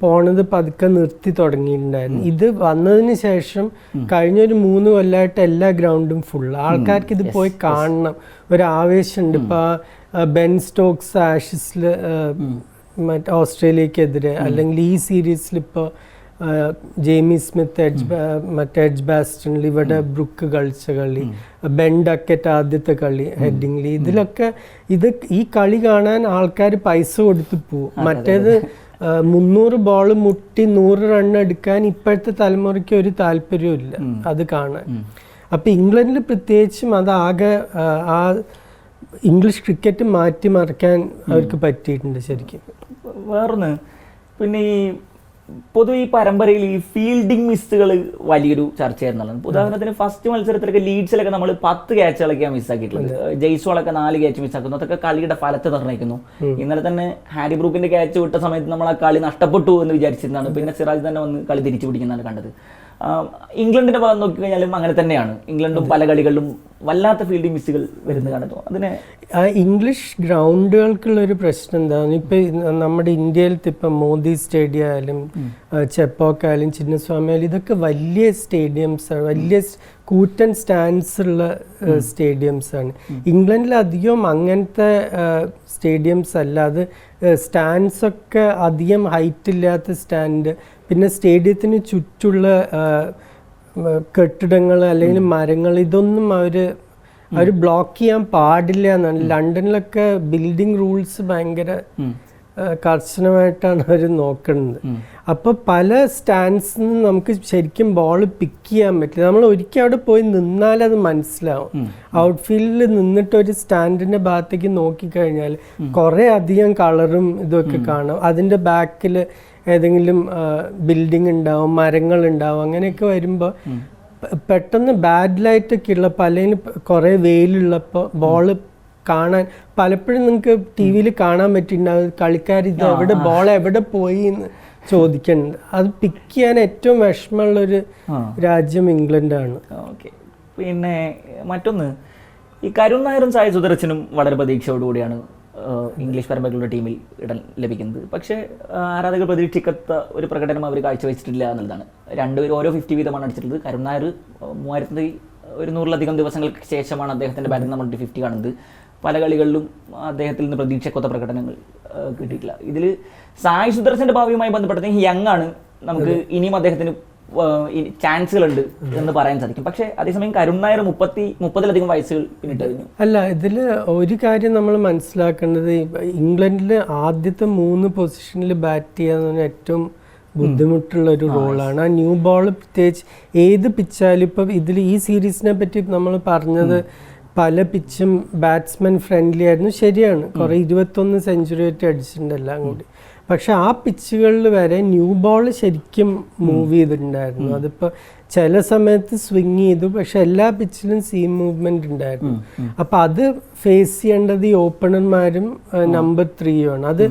പോണത് പതുക്കെ നിർത്തി തുടങ്ങിയിട്ടുണ്ടായിരുന്നു. ഇത് വന്നതിന് ശേഷം കഴിഞ്ഞൊരു മൂന്ന് കൊല്ലമായിട്ട് എല്ലാ ഗ്രൗണ്ടും ഫുൾ ആൾക്കാർക്ക് ഇത് പോയി കാണണം. ഒരു ആവേശമുണ്ട്. ഇപ്പൊ ബെൻ സ്റ്റോക്സ് ആഷിസിൽ മറ്റേ ഓസ്ട്രേലിയക്കെതിരെ അല്ലെങ്കിൽ ഈ സീരീസിൽ ഇപ്പോൾ ജെയ്മി സ്മിത്ത് എഡ്ജ് മറ്റേ എഡ്ജ് ബാസ്റ്റണിൽ ഇവിടെ ബ്രുക്ക് കളിച്ച കളി ബെൻ ഡക്കറ്റ് ആദ്യത്തെ കളി ഹെഡിംഗ്ലി ഇതിലൊക്കെ ഇത് ഈ കളി കാണാൻ ആൾക്കാർ പൈസ കൊടുത്ത് പോവും. മറ്റേത് മുന്നൂറ് ബോൾ മുട്ടി നൂറ് റൺ എടുക്കാൻ ഇപ്പോഴത്തെ തലമുറയ്ക്ക് ഒരു താല്പര്യവും ഇല്ല അത് കാണാൻ. അപ്പൊ ഇംഗ്ലണ്ടിൽ പ്രത്യേകിച്ചും അതാകെ ആ, ആ ഇംഗ്ലീഷ് ക്രിക്കറ്റ് മാറ്റിമറിക്കാൻ അവർക്ക് പറ്റിയിട്ടുണ്ട് ശരിക്കും. വേറൊന്ന് പിന്നെ ഈ പൊതുവെ ഈ പരമ്പരയിൽ ഈ ഫീൽഡിംഗ് മിസ്സുകൾ വലിയൊരു ചർച്ചയായിരുന്നുള്ളത് ഉദാഹരണത്തിന് ഫസ്റ്റ് മത്സരത്തിലൊക്കെ ലീഡ്സിലൊക്കെ നമ്മൾ പത്ത് ക്യാച്ചുകളൊക്കെയാണ് മിസ്സാക്കിയിട്ടുള്ളത് ജയ്സോളൊക്കെ നാല് ക്യാച്ച് മിസ്സാക്കുന്നു അതൊക്കെ കളിയുടെ ഫലത്തെ നിർണയിക്കുന്നു. ഇന്നലെ തന്നെ ഹാരി ബ്രൂക്കിന്റെ ക്യാച്ച് വിട്ട സമയത്ത് നമ്മൾ ആ കളി നഷ്ടപ്പെട്ടു എന്ന് വിചാരിച്ചിരുന്നതാണ്. പിന്നെ സിറാജ് തന്നെ വന്ന് കളി തിരിച്ചു പിടിക്കുന്നതാണ് കണ്ടത്. ഇംഗ്ലണ്ടിന്റെ ഭാഗം നോക്കിക്കഴിഞ്ഞാലും അങ്ങനെ തന്നെയാണ്. ഇംഗ്ലണ്ടും പല കളികളിലും വല്ലാത്ത ഫീൽഡിംഗ് മിസ്സുകൾ വരുന്ന കാണുന്നു. അതിനെ ആ ഇംഗ്ലീഷ് ഗ്രൗണ്ടുകൾക്കുള്ള ഒരു പ്രശ്നം എന്താണ് ഇപ്പൊ നമ്മുടെ ഇന്ത്യയിലത്തെ ഇപ്പൊ മോദി സ്റ്റേഡിയം ആയാലും ചെപ്പോക്ക് ആയാലും ചിന്നസ്വാമി ആയാലും ഇതൊക്കെ വലിയ സ്റ്റേഡിയംസ് ആണ്. വലിയ കൂറ്റൻ സ്റ്റാൻഡ്സ് ഉള്ള സ്റ്റേഡിയംസ് ആണ്. ഇംഗ്ലണ്ടിൽ അധികം അങ്ങനത്തെ സ്റ്റേഡിയംസ് അല്ല അത് സ്റ്റാൻഡ്സ് ഒക്കെ അധികം ഹൈറ്റ് ഇല്ലാത്ത സ്റ്റാൻഡ് പിന്നെ സ്റ്റേഡിയത്തിന് ചുറ്റുള്ള കെട്ടിടങ്ങൾ അല്ലെങ്കിൽ മരങ്ങൾ ഇതൊന്നും അവർ അവർ ബ്ലോക്ക് ചെയ്യാൻ പാടില്ല എന്നാണ്. ലണ്ടനിലൊക്കെ ബിൽഡിംഗ് റൂൾസ് ഭയങ്കര കർശനമായിട്ടാണ് അവർ നോക്കുന്നത്. അപ്പോൾ പല സ്റ്റാൻഡ്സിൽ നിന്ന് നമുക്ക് ശരിക്കും ബോൾ പിക്ക് ചെയ്യാൻ പറ്റില്ല. നമ്മൾ ഒരിക്കൽ അവിടെ പോയി നിന്നാൽ അത് മനസ്സിലാവും. ഔട്ട്ഫീൽഡിൽ നിന്നിട്ട് ഒരു സ്റ്റാൻഡിന്റെ ഭാഗത്തേക്ക് നോക്കിക്കഴിഞ്ഞാൽ കുറേ അധികം കളറും ഇതൊക്കെ കാണും. അതിന്റെ ബാക്കിൽ ഏതെങ്കിലും ബിൽഡിംഗ് ഉണ്ടാവും മരങ്ങൾ ഉണ്ടാവും അങ്ങനെയൊക്കെ വരുമ്പോൾ പെട്ടെന്ന് ബാഡ് ലൈറ്റ് ഒക്കെ പലതിന് കുറേ വെയിലുള്ളപ്പോൾ ബോൾ കാണാൻ പലപ്പോഴും നിങ്ങൾക്ക് ടി വിയിൽ കാണാൻ പറ്റിയിട്ടുണ്ടാവും കളിക്കാർ ഇത് എവിടെ ബോൾ എവിടെ പോയി എന്ന് ചോദിക്കുന്നുണ്ട് അത് പിക്ക് ചെയ്യാൻ ഏറ്റവും വിഷമമുള്ളൊരു രാജ്യം ഇംഗ്ലണ്ടാണ് ഓക്കെ പിന്നെ മറ്റൊന്ന് ഈ കരുൺ നായരും സായ സുദർശനും വളരെ പ്രതീക്ഷയോടുകൂടിയാണ് ഇംഗ്ലീഷ് പരമ്പരകളുടെ ടീമിൽ ഇടം ലഭിക്കുന്നത്. പക്ഷേ ആരാധകർ പ്രതീക്ഷിക്കാത്ത ഒരു പ്രകടനം അവർ കാഴ്ചവെച്ചിട്ടില്ല എന്നുള്ളതാണ്. രണ്ടുപേരും ഓരോ ഫിഫ്റ്റി വീതമാണ് അടിച്ചിട്ടുള്ളത്. കരുൺ നായർ മൂവായിരത്തി ഒരു നൂറിലധികം ദിവസങ്ങൾക്ക് ശേഷമാണ് അദ്ദേഹത്തിന്റെ ബാറ്റിംഗ് നമ്മൾ ഫിഫ്റ്റി കാണുന്നത്. പല കളികളിലും അദ്ദേഹത്തിൽ നിന്ന് പ്രതീക്ഷക്കൊത്ത പ്രകടനങ്ങൾ കിട്ടിയിട്ടില്ല. ഇതിൽ സായി സുദർശന്റെ ഭാവിയുമായി ബന്ധപ്പെട്ടത് യങ് ആണ്. നമുക്ക് ഇനിയും അദ്ദേഹത്തിന് ചാൻസുകളുണ്ട് എന്ന് പറയാൻ സാധിക്കും. പക്ഷേ അതേസമയം കരുൺ നായർ മുപ്പത്തി മുപ്പതിലധികം വയസ്സുകൾ പിന്നിട്ട് കഴിഞ്ഞു. അല്ല ഇതിൽ ഒരു കാര്യം നമ്മൾ മനസ്സിലാക്കേണ്ടത് ഇംഗ്ലണ്ടിൽ ആദ്യത്തെ മൂന്ന് പൊസിഷനിൽ ബാറ്റ് ചെയ്യാന്ന് പറഞ്ഞാൽ ഏറ്റവും ബുദ്ധിമുട്ടുള്ള ഒരു റോളാണ് ആ ന്യൂ ബോൾ പ്രത്യേകിച്ച് ഏത് പിച്ചാലും ഇപ്പം ഇതിൽ ഈ സീരീസിനെ പറ്റി നമ്മൾ പറഞ്ഞത് പല പിച്ചും ബാറ്റ്സ്മാൻ ഫ്രണ്ട്ലി ആയിരുന്നു. ശരിയാണ്. കുറേ ഇരുപത്തൊന്ന് സെഞ്ചുറി ആയിട്ട് അടിച്ചിട്ടുണ്ട് എല്ലാം കൂടി പക്ഷെ ആ പിച്ചുകളിൽ വരെ ന്യൂ ബോൾ ശരിക്കും മൂവ് ചെയ്തിട്ടുണ്ടായിരുന്നു. അതിപ്പോൾ ചില സമയത്ത് സ്വിങ് ചെയ്തു പക്ഷെ എല്ലാ പിച്ചിലും സീം മൂവ്മെന്റ് ഉണ്ടായിരുന്നു. അപ്പൊ അത് ഫേസ് ചെയ്യേണ്ടത് ഈ ഓപ്പണർമാരും നമ്പർ ത്രീയുമാണ് അത്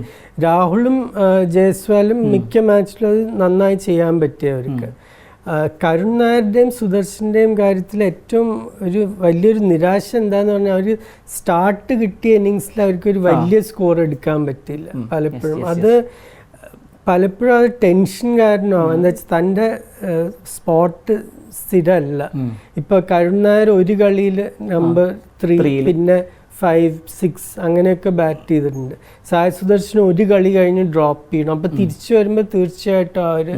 രാഹുലും ജയസ്വാലും മിക്ക മാച്ചിലും അത് നന്നായി ചെയ്യാൻ പറ്റിയ അവർക്ക് കരുൺ നായരുടെയും സുദർശന്റെയും കാര്യത്തിൽ ഏറ്റവും ഒരു വലിയൊരു നിരാശ എന്താന്ന് പറഞ്ഞാൽ അവർ സ്റ്റാർട്ട് കിട്ടിയ ഇന്നിങ്സിൽ അവർക്ക് ഒരു വലിയ സ്കോർ എടുക്കാൻ പറ്റില്ല പലപ്പോഴും. അത് പലപ്പോഴും അത് ടെൻഷൻ കാരണമാവും. എന്താ വെച്ചാൽ തന്റെ സ്പോട്ട് സ്ഥിരമല്ല. ഇപ്പൊ കരുൺ നായർ ഒരു കളിയിൽ നമ്പർ ത്രീ പിന്നെ ഫൈവ് സിക്സ് അങ്ങനെയൊക്കെ ബാറ്റ് ചെയ്തിട്ടുണ്ട്. സായ സുദർശൻ ഒരു കളി കഴിഞ്ഞ് ഡ്രോപ്പ് ചെയ്യണം. അപ്പൊ തിരിച്ചു വരുമ്പോൾ തീർച്ചയായിട്ടും ആ ഒരു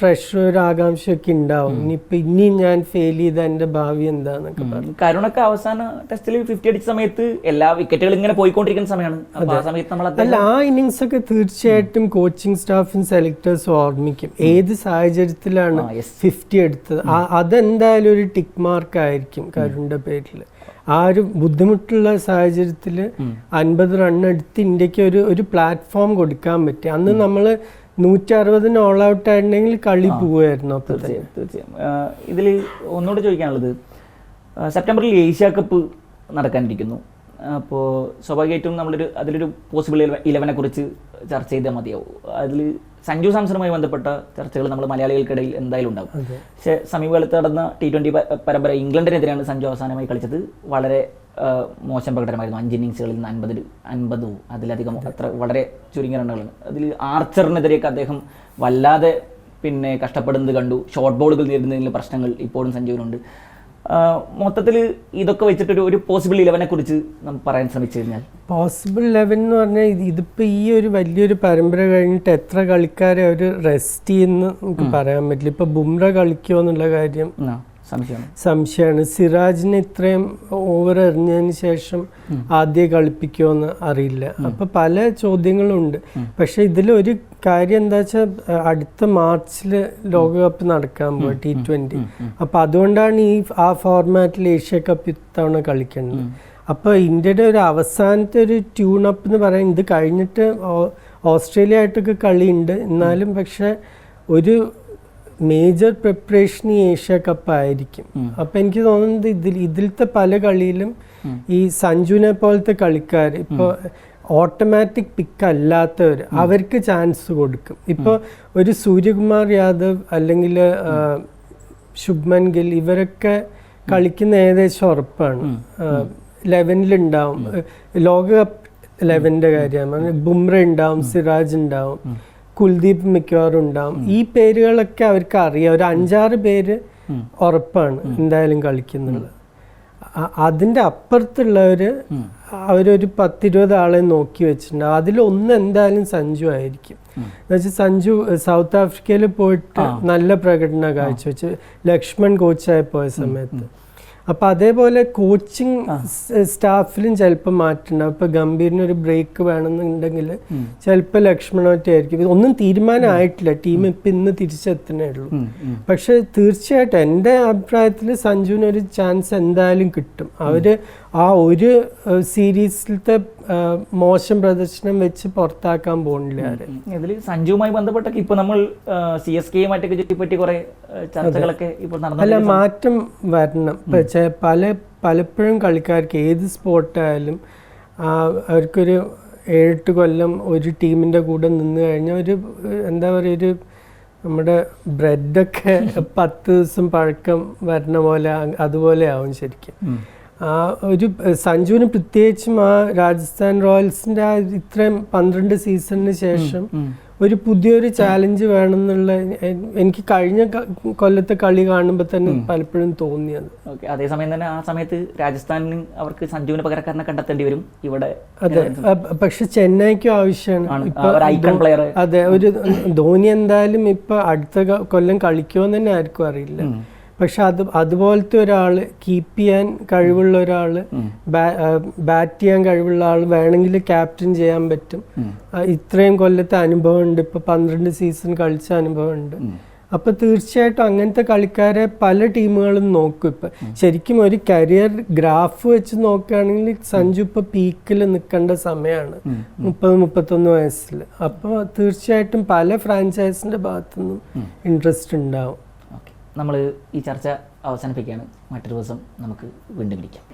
പ്രഷർ ഒരു ആകാംക്ഷയൊക്കെ ഉണ്ടാവും. ഇനിയിപ്പൊ ഇനി ഞാൻ ഫെയിൽ ചെയ്ത എന്റെ ഭാവി എന്താന്നൊക്കെ പറഞ്ഞു. കരുണൊക്കെ അവസാന ടെസ്റ്റിൽ ഫിഫ്റ്റി അടിച്ച സമയത്ത് എല്ലാ വിക്കറ്റുകളും ഇങ്ങനെ പോയിക്കൊണ്ടിരിക്കുന്ന സമയമാണ് ആ സമയത്ത് നമ്മൾ അല്ല ആ ഇന്നിങ്സ് ഒക്കെ തീർച്ചയായിട്ടും കോച്ചിങ് സ്റ്റാഫും സെലക്ടേഴ്സും ഓർമ്മിക്കും. ഏത് സാഹചര്യത്തിലാണ്. ഫിഫ്റ്റി എടുത്തത്? അതെന്തായാലും ഒരു ടിക്ക് മാർക്ക് ആയിരിക്കും കരുണിന്റെ പേരിൽ ആ ഒരു ബുദ്ധിമുട്ടുള്ള സാഹചര്യത്തിൽ അൻപത് റൺ എടുത്ത് ഇന്ത്യയ്ക്ക് ഒരു ഒരു പ്ലാറ്റ്ഫോം കൊടുക്കാൻ പറ്റി. അന്ന് നമ്മൾ നൂറ്റി അറുപതിന് ഓൾ ഔട്ട് ആയിരുന്നെങ്കിൽ കളി പോവുമായിരുന്നു തീർച്ചയായും തീർച്ചയായും. ഇതിൽ ഒന്നുകൂടെ ചോദിക്കാനുള്ളത് സെപ്റ്റംബറിൽ ഏഷ്യ കപ്പ് നടക്കാനിരിക്കുന്നു. അപ്പോൾ സ്വാഭാവികമായിട്ടും നമ്മളൊരു അതിലൊരു പോസിബിൾ ഇലവനെ കുറിച്ച് ചർച്ച ചെയ്താൽ മതിയാവും. അതിൽ സഞ്ജു സാംസണുമായി ബന്ധപ്പെട്ട ചർച്ചകൾ നമ്മൾ മലയാളികൾക്കിടയിൽ എന്തായാലും ഉണ്ടാകും. പക്ഷേ സമീപകാലത്ത് നടന്ന ടി ട്വന്റി പരമ്പര ഇംഗ്ലണ്ടിനെതിരെയാണ് സഞ്ജു അവസാനമായി കളിച്ചത്. വളരെ മോശം പ്രകടനമായിരുന്നു. അഞ്ച് ഇന്നിങ്സുകളിൽ നിന്ന് അൻപത് അൻപതും അതിലധികം അത്ര വളരെ ചുരുങ്ങിയ റണ്ണുകളാണ്. അതിൽ ആർച്ചറിനെതിരെയൊക്കെ അദ്ദേഹം വല്ലാതെ പിന്നെ കഷ്ടപ്പെടുന്നത് കണ്ടു. ഷോർട്ട് ബോളുകൾ നേരിടുന്നതിൽ പ്രശ്നങ്ങൾ ഇപ്പോഴും സഞ്ജുവിനുണ്ട്. മൊത്തത്തിൽ ഇതൊക്കെ വെച്ചിട്ടൊരു ഒരു പോസിബിൾ ഇലവനെ കുറിച്ച് നമുക്ക് പറയാൻ ശ്രമിച്ചു കഴിഞ്ഞാൽ. പോസിബിൾ ഇലവൻ എന്ന് പറഞ്ഞാൽ ഇത് ഇതിപ്പോൾ ഈ ഒരു വലിയൊരു പരമ്പര കഴിഞ്ഞിട്ട് എത്ര കളിക്കാരെ അവർ റെസ്റ്റ് ചെയ്യുന്ന നമുക്ക് പറയാൻ പറ്റില്ല. ഇപ്പോൾ ബുംറ കളിക്കുമോ എന്നുള്ള കാര്യം സംശയമാണ്. സിറാജിനെ ഇത്രയും ഓവർ എറിഞ്ഞതിന് ശേഷം ആദ്യം കളിപ്പിക്കുമോ എന്ന് അറിയില്ല അപ്പൊ പല ചോദ്യങ്ങളുണ്ട്. പക്ഷെ ഇതിൽ ഒരു കാര്യം എന്താ വെച്ചാൽ അടുത്ത മാർച്ചിൽ ലോകകപ്പ് നടക്കാൻ പോയി ടി ട്വന്റി അപ്പൊ അതുകൊണ്ടാണ് ഈ ആ ഫോർമാറ്റിൽ ഏഷ്യ കപ്പ് ഇത്തവണ കളിക്കേണ്ടത് അപ്പൊ ഇന്ത്യയുടെ ഒരു അവസാനത്തെ ഒരു ട്യൂൺ അപ്പ് എന്ന് പറയാൻ ഇത് കഴിഞ്ഞിട്ട് ഓസ്ട്രേലിയ ആയിട്ടൊക്കെ കളിയുണ്ട്. എന്നാലും പക്ഷെ ഒരു മേജർ പ്രിപ്പറേഷൻ ഈ ഏഷ്യ കപ്പ് ആയിരിക്കും. അപ്പൊ എനിക്ക് തോന്നുന്നത് ഇതിൽ ഇതിലത്തെ പല കളിയിലും ഈ സഞ്ജുവിനെ പോലത്തെ കളിക്കാർ ഇപ്പോൾ ഓട്ടോമാറ്റിക് പിക്ക് അല്ലാത്തവർ അവർക്ക് ചാൻസ് കൊടുക്കും. ഇപ്പോൾ ഒരു സൂര്യകുമാർ യാദവ് അല്ലെങ്കിൽ ശുഭ്മൻ ഗിൽ ഇവരൊക്കെ കളിക്കുന്ന ഏകദേശം ഉറപ്പാണ്. ലെവനിലുണ്ടാവും ലോകകപ്പ് ലെവന്റെ കാര്യമാണ് ബുംറ ഉണ്ടാവും സിറാജ് ഉണ്ടാവും. കുൽദീപ് മിക്കവാറും ഉണ്ടാവും ഈ പേരുകളൊക്കെ അവർക്ക് അറിയാം. ഒരു അഞ്ചാറ് പേര് ഉറപ്പാണ് എന്തായാലും കളിക്കുന്നുള്ളത് അതിന്റെ അപ്പുറത്തുള്ളവർ അവരൊരു പത്തിരുപത് ആളെ നോക്കി വെച്ചിട്ടുണ്ടാവും അതിലൊന്ന് എന്തായാലും സഞ്ജു ആയിരിക്കും. എന്നുവെച്ചാൽ സഞ്ജു സൗത്ത് ആഫ്രിക്കയിൽ പോയിട്ട് നല്ല പ്രകടനം കാഴ്ചവെച്ച്. ലക്ഷ്മൺ കോച്ചായി പോയ സമയത്ത്. അപ്പൊ അതേപോലെ കോച്ചിങ് സ്റ്റാഫിലും ചിലപ്പോൾ മാറ്റുണ്ടാവും. ഇപ്പൊ ഗംഭീറിന് ഒരു ബ്രേക്ക് വേണമെന്നുണ്ടെങ്കിൽ ചിലപ്പോൾ ലക്ഷ്മണോറ്റ ആയിരിക്കും ഒന്നും തീരുമാനമായിട്ടില്ല ടീം ഇപ്പൊ ഇന്ന് തിരിച്ചെത്തണേ ഉള്ളൂ. പക്ഷേ തീർച്ചയായിട്ടും എന്റെ അഭിപ്രായത്തിൽ സഞ്ജുവിന് ഒരു ചാൻസ് എന്തായാലും കിട്ടും. അവർ ആ ഒരു സീരീസിലത്തെ മോശം പ്രദർശനം വെച്ച് പുറത്താക്കാൻ പോകുന്നില്ല ആരെ. ഇതിൽ സഞ്ജുവുമായി ബന്ധപ്പെട്ടൊക്കെ ഇപ്പൊ നമ്മൾ സി എസ് കെയുമായിട്ടൊക്കെ ചുറ്റിപ്പറ്റി കുറെ ചർച്ചകളൊക്കെ ഇപ്പോൾ അല്ല നടന്നു മാറ്റം വരണം. പല പലപ്പോഴും കളിക്കാർക്ക് ഏത് സ്പോർട്ടായാലും അവർക്കൊരു ഏഴെട്ട് കൊല്ലം ഒരു ടീമിന്റെ കൂടെ നിന്ന് കഴിഞ്ഞാൽ ഒരു എന്താ പറയുക ഒരു നമ്മുടെ ബ്രെഡൊക്കെ *laughs* പത്ത് ദിവസം പഴക്കം വരണ പോലെ അതുപോലെ ആവും ശരിക്കും. ഒരു സഞ്ജുവിന് പ്രത്യേകിച്ചും ആ രാജസ്ഥാൻ റോയൽസിന്റെ ആ ഇത്രയും പന്ത്രണ്ട് സീസണിന് ശേഷം ഒരു പുതിയൊരു ചാലഞ്ച് വേണമെന്നുള്ള എന്നുള്ള എനിക്ക് കഴിഞ്ഞ കൊല്ലത്തെ കളി കാണുമ്പോൾ തന്നെ പലപ്പോഴും തോന്നിയത്. ഓക്കെ അതേസമയം തന്നെ ആ സമയത്ത് രാജസ്ഥാനിന് അവർക്ക് സഞ്ജുവിന് പകരക്കാരനെ കണ്ടെത്തേണ്ടി വരും. ഇവിടെ അതെ പക്ഷെ ചെന്നൈക്കും ആവശ്യമാണ്. അതെ ഒരു ധോനി എന്തായാലും ഇപ്പൊ അടുത്ത കൊല്ലം കളിക്കുമോ തന്നെ ആർക്കും അറിയില്ല. പക്ഷെ അത് അതുപോലത്തെ ഒരാൾ കീപ്പ് ചെയ്യാൻ കഴിവുള്ള ഒരാൾ ബാറ്റ് ചെയ്യാൻ കഴിവുള്ള ആൾ വേണമെങ്കിൽ ക്യാപ്റ്റൻ ചെയ്യാൻ പറ്റും. ഇത്രയും കൊല്ലത്തെ അനുഭവമുണ്ട്. ഇപ്പൊ പന്ത്രണ്ട് സീസൺ കളിച്ച അനുഭവമുണ്ട്. അപ്പൊ തീർച്ചയായിട്ടും അങ്ങനത്തെ കളിക്കാരെ പല ടീമുകളും നോക്കും ഇപ്പൊ. ശരിക്കും ഒരു കരിയർ ഗ്രാഫ് വെച്ച് നോക്കുകയാണെങ്കിൽ സഞ്ജു ഇപ്പൊ പീക്കിൽ നിൽക്കേണ്ട സമയമാണ് മുപ്പത് മുപ്പത്തൊന്ന് വയസ്സിൽ അപ്പോൾ തീർച്ചയായിട്ടും പല ഫ്രാഞ്ചൈസിന്റെ ഭാഗത്തുനിന്നും ഇൻട്രസ്റ്റ് ഉണ്ടാവും. നമ്മൾ ഈ ചർച്ച അവസാനിപ്പിക്കുകയാണ്. മറ്റൊരു ദിവസം നമുക്ക് വീണ്ടും വിളിക്കാം.